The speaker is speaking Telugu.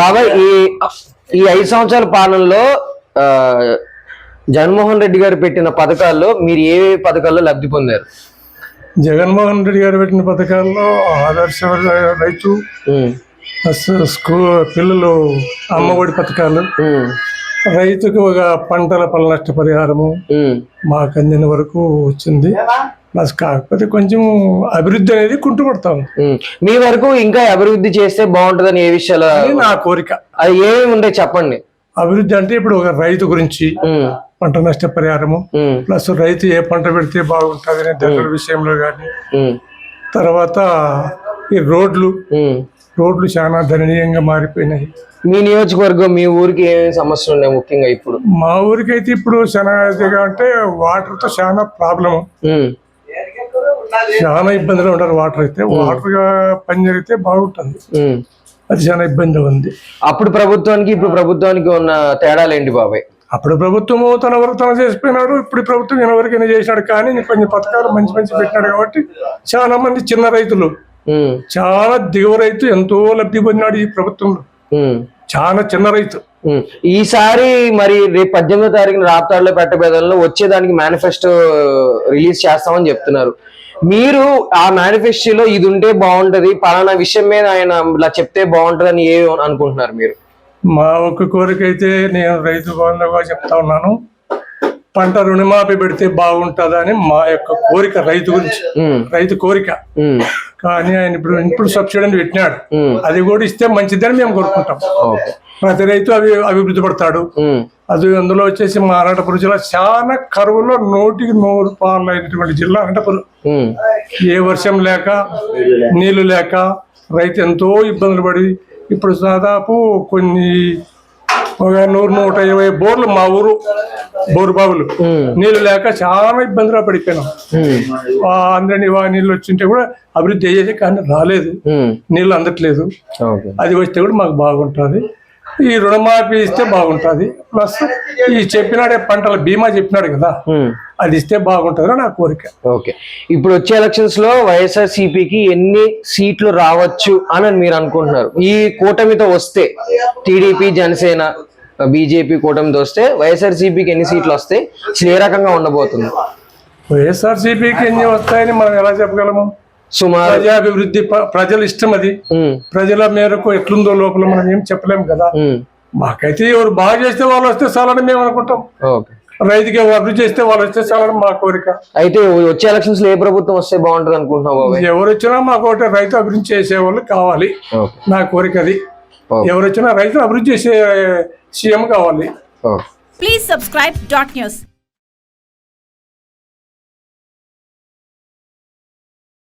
బాబాయ్ ఈ ఈ ఐదు సంవత్సరాల పాలనలో జగన్మోహన్ రెడ్డి గారు పెట్టిన పథకాల్లో మీరు ఏ పథకాల్లో లబ్ధి పొందారు? జగన్మోహన్ రెడ్డి గారు పెట్టిన పథకాల్లో ఆదర్శ రైతు స్కూ పిల్లలు అమ్మఒడి పథకాలు రైతుకు ఒక పంటల పల నష్ట పరిహారము మాకు అందిన వరకు వచ్చింది. ప్లస్ కాకపోతే కొంచెం అభివృద్ధి అనేది కుంటుపడతా ఉంది. మీ వరకు ఇంకా అభివృద్ధి చేస్తే బాగుంటుందని ఏ విషయాలు? నా కోరిక. అది ఏమేమి ఉంటాయి చెప్పండి. అభివృద్ధి అంటే ఇప్పుడు ఒక రైతు గురించి పంట నష్ట పరిహారము ప్లస్ రైతు ఏ పంట పెడితే బాగుంటుంది అనే ధరల విషయంలో కానీ తర్వాత ఈ రోడ్లు. రోడ్లు చాలా దయనీయంగా మారిపోయినాయి. మీ నియోజకవర్గం మీ ఊరికి ఏమేమి సమస్యలు ఉన్నాయి ముఖ్యంగా ఇప్పుడు? మా ఊరికైతే ఇప్పుడు చాలా అంటే వాటర్తో చాలా ప్రాబ్లము చాలా ఇబ్బందులు ఉంటారు. వాటర్ అయితే వాటర్గా పని జరిగితే బాగుంటుంది. అది చాలా ఇబ్బంది ఉంది. అప్పుడు ప్రభుత్వానికి ఇప్పుడు ప్రభుత్వానికి ఉన్న తేడాలు ఏంటి బాబాయ్? అప్పుడు ప్రభుత్వము తన వరకు తను చేసిపోయినాడు. ఇప్పుడు ప్రభుత్వం ఎవరికైనా చేసినాడు. కానీ కొన్ని పథకాలు మంచి మంచి పెట్టినాడు కాబట్టి చాలా మంది చిన్న రైతులు చాలా దిగువ రైతు ఎంతో లబ్ధి పొందినాడు ఈ ప్రభుత్వంలో. చాలా చిన్న రైతు. ఈసారి మరి రేపు పద్దెనిమిదో తారీఖున రాప్తాడులో పెట్టబేదంలో వచ్చేదానికి మేనిఫెస్టో రిలీజ్ చేస్తామని చెప్తున్నారు. మీరు ఆ మేనిఫెస్టోలో ఇది ఉంటే బాగుంటది పలానా విషయం మీద ఆయన ఇలా చెప్తే బాగుంటది అని ఏ అనుకుంటున్నారు మీరు? మా ఒక్క కోరిక అయితే నేను రైతు బాంధవుగా చెప్తా ఉన్నాను. పంట రుణమాఫీ పెడితే బాగుంటుందని మా యొక్క కోరిక రైతు గురించి. రైతు కోరిక. కానీ ఆయన ఇప్పుడు ఇప్పుడు సబ్సిడీ అని పెట్టినాడు. అది కూడా ఇస్తే మంచిదని మేము కోరుకుంటాం. ప్రతి రైతు అవి అభివృద్ధి పడతాడు. అది అందులో వచ్చేసి మా అనంతపురం జిల్లా చాలా కరువులో నూటికి నూరు పాలు అయినటువంటి జిల్లా అనంతపురం. ఏ వర్షం లేక నీళ్ళు లేక రైతు ఎంతో ఇబ్బందులు పడి ఇప్పుడు దాదాపు కొన్ని ఒక నూరు నూట ఇరవై బోర్లు మా ఊరు బోరు బావులు. నీళ్ళు లేక చాలా ఇబ్బందులు పడిపోయినాం. అందరినీ నీళ్ళు వచ్చింటే కూడా అభివృద్ధి అయ్యేది కానీ రాలేదు. నీళ్ళు అందట్లేదు. అది వస్తే కూడా మాకు బాగుంటుంది. ఈ రుణమాఫీ ఇస్తే బాగుంటుంది. ప్లస్ ఈ చెప్పినాడే పంటల బీమా చెప్పినాడు కదా. అది ఇస్తే బాగుంటుందని నా కోరిక. ఓకే. ఇప్పుడు వచ్చే ఎలక్షన్స్లో వైఎస్ఆర్ సిపికి ఎన్ని సీట్లు రావచ్చు అని మీరు అనుకుంటున్నారు? ఈ కూటమితో వస్తే టీడీపీ జనసేన బీజేపీ కూటమితో వస్తే వైఎస్ఆర్ సిపికి ఎన్ని సీట్లు వస్తే అసలు ఏ రకంగా ఉండబోతుంది? వైఎస్ఆర్సీపీకి ఎన్ని వస్తాయని మనం ఎలా చెప్పగలము? సుమారు. ప్రజాభివృద్ధి ప్ర- ప్రజల ఇష్టం అది. ప్రజల మేరకు ఎట్లుందో లోపల మనం ఏం చెప్పలేము కదా. మాకైతే ఎవరు బాగా చేస్తే వాళ్ళు వస్తే చాలని మేము అనుకుంటాం. ఓకే. రైతుకి ఎవరు అభివృద్ధి చేస్తే వాళ్ళు వస్తే చాలని మా కోరిక. అయితే వచ్చే ఎలక్షన్స్లో ఏ ప్రభుత్వం వస్తే బాగుంటుంది అనుకుంటున్నావు ఎవరు వచ్చినా మాకు ఒకటి రైతు అభివృద్ధి చేసే వాళ్ళు కావాలి నా కోరిక అది. ఎవరు వచ్చినా రైతు అభివృద్ధి చేసే సీఎం కావాలి. Please subscribe dot news.